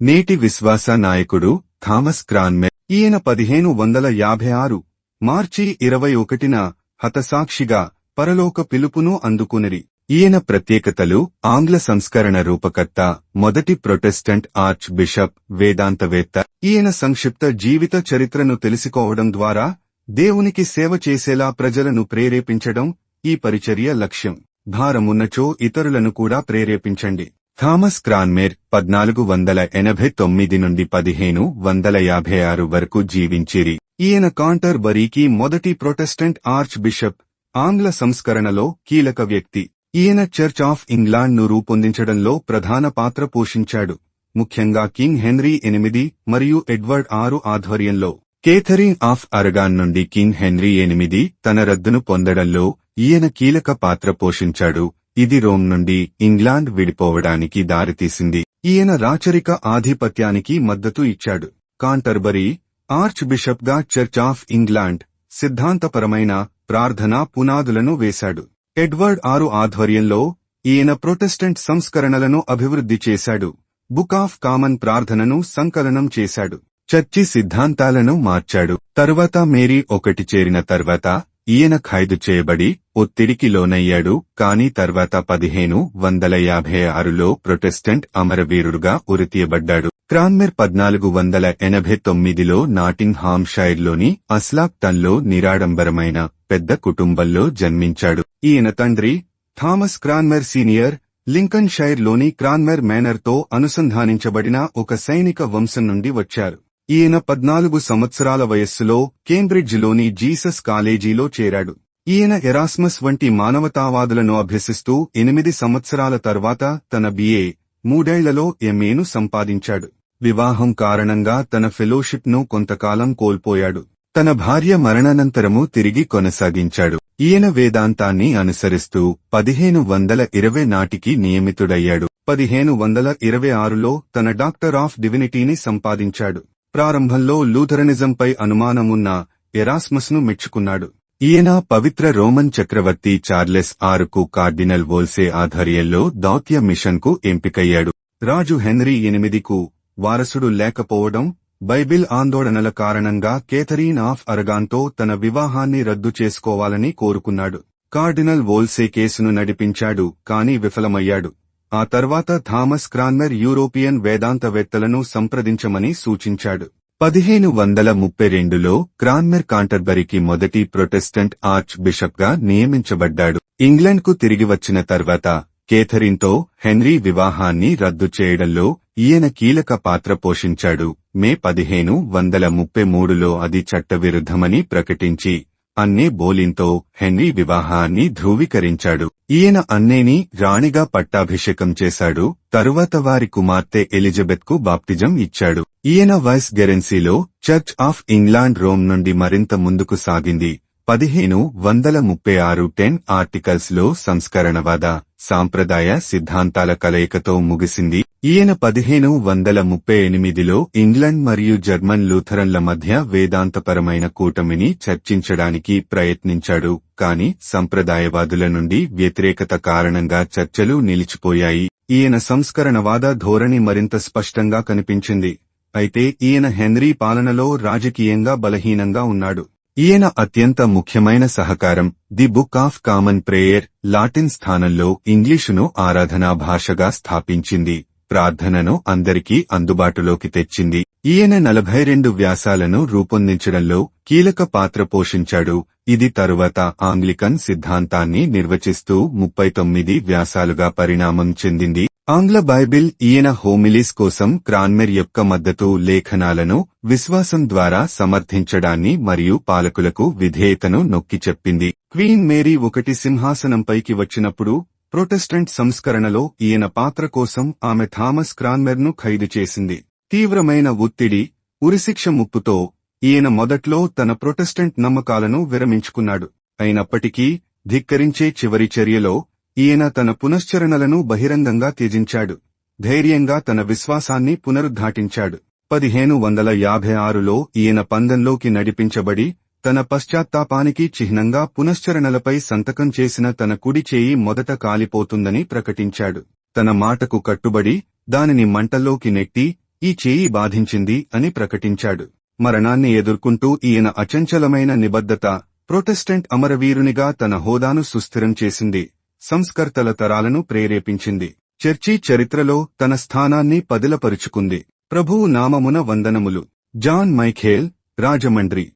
నేటి విశ్వాస నాయకుడు థామస్ క్రాన్మెర్ ఈయన పదిహేను వందల యాభై ఆరు మార్చి ఇరవై ఒకటిన హతసాక్షిగా పరలోక పిలుపును అందుకునిరి. ఈయన ప్రత్యేకతలు ఆంగ్ల సంస్కరణ రూపకర్త మొదటి ప్రొటెస్టెంట్ ఆర్చ్ బిషప్ వేదాంతవేత్త. ఈయన సంక్షిప్త జీవిత చరిత్రను తెలుసుకోవడం ద్వారా దేవునికి సేవ చేసేలా ప్రజలను ప్రేరేపించడం ఈ పరిచర్య లక్ష్యం. భారమున్నచో ఇతరులను కూడా ప్రేరేపించండి. థామస్ క్రాన్మేర్ పద్నాలుగు వందల ఎనభై తొమ్మిది నుండి పదిహేను వందల యాభై ఆరు వరకు జీవించిరి. ఈయన కాంటర్ బరీకి మొదటి ప్రొటెస్టెంట్ ఆర్చ్ బిషప్ ఆంగ్ల సంస్కరణలో కీలక వ్యక్తి. ఈయన చర్చ్ ఆఫ్ ఇంగ్లాండ్ను రూపొందించడంలో ప్రధాన పాత్ర పోషించాడు. ముఖ్యంగా కింగ్ హెన్రీ ఎనిమిది మరియు ఎడ్వర్డ్ ఆరు ఆధ్వర్యంలో. కేథరిన్ ఆఫ్ అరగాన్ నుండి కింగ్ హెన్రీ ఎనిమిది తన రద్దును పొందడంలో ఈయన కీలక పాత్ర పోషించాడు. ఇది రోమ్ నుండి ఇంగ్లాండ్ విడిపోవడానికి దారితీసింది. ఈయన రాచరిక ఆధిపత్యానికి మద్దతు ఇచ్చాడు. కాంటర్బరీ ఆర్చ్ బిషప్గా చర్చ్ ఆఫ్ ఇంగ్లాండ్ సిద్ధాంతపరమైన ప్రార్థనా పునాదులను వేశాడు. ఎడ్వర్డ్ ఆరు ఆధ్వర్యంలో ఈయన ప్రొటెస్టెంట్ సంస్కరణలను అభివృద్ధి చేశాడు. బుక్ ఆఫ్ కామన్ ప్రార్థనను సంకలనం చేశాడు. చర్చి సిద్ధాంతాలను మార్చాడు. తరువాత మేరీ ఒకటి చేరిన తర్వాత ఈయన ఖైదు చేయబడి ఒత్తిడికి లోనయ్యాడు కాని తర్వాత పదిహేను వందల యాభై ఆరులో ప్రొటెస్టెంట్ అమరవీరుడుగా ఉరితీయబడ్డాడు. క్రాన్మెర్ పద్నాలుగు వందల ఎనభై తొమ్మిదిలో నాటింగ్ హామ్షైర్లోని అస్లాక్టన్లో నిరాడంబరమైన పెద్ద కుటుంబంలో జన్మించాడు. ఈయన తండ్రి థామస్ క్రాన్మెర్ సీనియర్ లింకన్ షైర్లోని క్రాన్మెర్ మేనర్తో అనుసంధానించబడిన ఒక సైనిక వంశం నుండి వచ్చారు. ఈయన పద్నాలుగు సంవత్సరాల వయస్సులో కేంబ్రిడ్జ్లోని జీసస్ కాలేజీలో చేరాడు. ఈయన ఎరాస్మస్ వంటి మానవతావాదులను అభ్యసిస్తూ ఎనిమిది సంవత్సరాల తర్వాత తన బిఏ మూడేళ్ళలో ఎంఏను సంపాదించాడు. వివాహం కారణంగా తన ఫెలోషిప్ను కొంతకాలం కోల్పోయాడు. తన భార్య మరణానంతరము తిరిగి కొనసాగించాడు. ఈయన వేదాంతాన్ని అనుసరిస్తూ పదిహేను వందల ఇరవై నాటికి నియమితుడయ్యాడు. పదిహేను వందల ఇరవై ఆరులో తన డాక్టర్ ఆఫ్ డివినిటీని సంపాదించాడు. ప్రారంభంలో లూథరనిజంపై అనుమానమున్న ఎరాస్మస్ను మెచ్చుకున్నాడు. ఈయన పవిత్ర రోమన్ చక్రవర్తి చార్లెస్ ఆరుకు కార్డినల్ వోల్సే ఆధ్వర్యంలో దౌత్య మిషన్కు ఎంపికయ్యాడు. రాజు హెన్రీ ఎనిమిదికు వారసుడు లేకపోవడం బైబిల్ ఆందోళనల కారణంగా కేథరీన్ ఆఫ్ అరగాన్తో తన వివాహాన్ని రద్దు చేసుకోవాలని కోరుకున్నాడు. కార్డినల్ వోల్సే కేసును నడిపించాడు కాని విఫలమయ్యాడు. ఆ తర్వాత థామస్ క్రాన్నర్ యూరోపియన్ వేదాంతవేత్తలను సంప్రదించమని సూచించాడు. పదిహేను వందల ముప్పై రెండులో క్రాన్మెర్ కాంటర్బరికి మొదటి ప్రొటెస్టెంట్ ఆర్చ్ బిషప్గా నియమించబడ్డాడు. ఇంగ్లండ్కు తిరిగి వచ్చిన తర్వాత కేథరిన్తో హెన్రీ వివాహాన్ని రద్దు చేయడంలో ఈయన కీలక పాత్ర పోషించాడు. మే పదిహేను వందల ముప్పై మూడులో అది చట్టవిరుద్ధమని ప్రకటించి అన్నే బోలిన్తో హెన్రీ వివాహాన్ని ధృవీకరించాడు. ఈయన అన్నేని రాణిగా పట్టాభిషేకం చేశాడు. తరువాత వారి కుమార్తె ఎలిజబెత్కు బాప్తిజం ఇచ్చాడు. ఈయన వైస్ గెరెన్సీలో చర్చ్ ఆఫ్ ఇంగ్లాండ్ రోమ్ నుండి మరింత ముందుకు సాగింది. పదిహేను వందల ముప్పై ఆరు టెన్ ఆర్టికల్స్లో సంస్కరణవాద సాంప్రదాయ సిద్ధాంతాల కలయికతో ముగిసింది. ఈయన పదిహేను వందల ముప్పై ఎనిమిదిలో ఇంగ్లండ్ మరియు జర్మన్ లూథరన్ల మధ్య వేదాంతపరమైన కూటమిని చర్చించడానికి ప్రయత్నించాడు కాని సంప్రదాయవాదుల నుండి వ్యతిరేకత కారణంగా చర్చలు నిలిచిపోయాయి. ఈయన సంస్కరణవాద ధోరణి మరింత స్పష్టంగా కనిపించింది. అయితే ఈయన హెన్రీ పాలనలో రాజకీయంగా బలహీనంగా ఉన్నాడు. ఈయన అత్యంత ముఖ్యమైన సహకారం the book of common prayer Latin స్థానంలో ఇంగ్లీషును ఆరాధనా భాషగా స్థాపించింది. ప్రార్థనను అందరికీ అందుబాటులోకి తెచ్చింది. ఈయన నలభై రెండు వ్యాసాలను రూపొందించడంలో కీలక పాత్ర పోషించాడు. ఇది తరువాత ఆంగ్లికన్ సిద్ధాంతాన్ని నిర్వచిస్తూ ముప్పై తొమ్మిది వ్యాసాలుగా పరిణామం చెందింది. ఆంగ్ల బైబిల్ ఈయన హోమిలీస్ కోసం క్రాన్మెర్ యొక్క మద్దతు లేఖనాలను విశ్వాసం ద్వారా సమర్థించడాన్ని మరియు పాలకులకు విధేయతను నొక్కి చెప్పింది. క్వీన్ మేరీ ఒకటి సింహాసనంపైకి వచ్చినప్పుడు ప్రొటెస్టెంట్ సంస్కరణలో ఈయన పాత్ర కోసం ఆమె థామస్ క్రాన్మెర్ను ఖైదు చేసింది. తీవ్రమైన ఒత్తిడి ఉరిశిక్ష ముప్పుతో ఈయన మొదట్లో తన ప్రొటెస్టెంట్ నమ్మకాలను విరమించుకున్నాడు. అయినప్పటికీ ధిక్కరించే చివరి చర్యలో ఈయన తన పునశ్చరణలను బహిరంగంగా త్యజించాడు. ధైర్యంగా తన విశ్వాసాన్ని పునరుద్ఘాటించాడు. పదిహేను వందల యాభై ఆరులో ఈయన పందంలోకి నడిపించబడి తన పశ్చాత్తాపానికి చిహ్నంగా పునశ్చరణలపై సంతకం చేసిన తన కుడి చేయి మొదట కాలిపోతుందని ప్రకటించాడు. తన మాటకు కట్టుబడి దానిని మంటల్లోకి నెట్టి ఈ చేయి బాధించింది అని ప్రకటించాడు. మరణాన్ని ఎదుర్కొంటూ ఈయన అచంచలమైన నిబద్ధత ప్రొటెస్టెంట్ అమరవీరునిగా తన హోదాను సుస్థిరం చేసింది సంస్కర్తల తరాలను ప్రేరేపించింది. చర్చి చరిత్రలో తన స్థానాన్ని పదిలపరుచుకుంది. ప్రభువు నామమున వందనములు. John Michael Rajahmundry.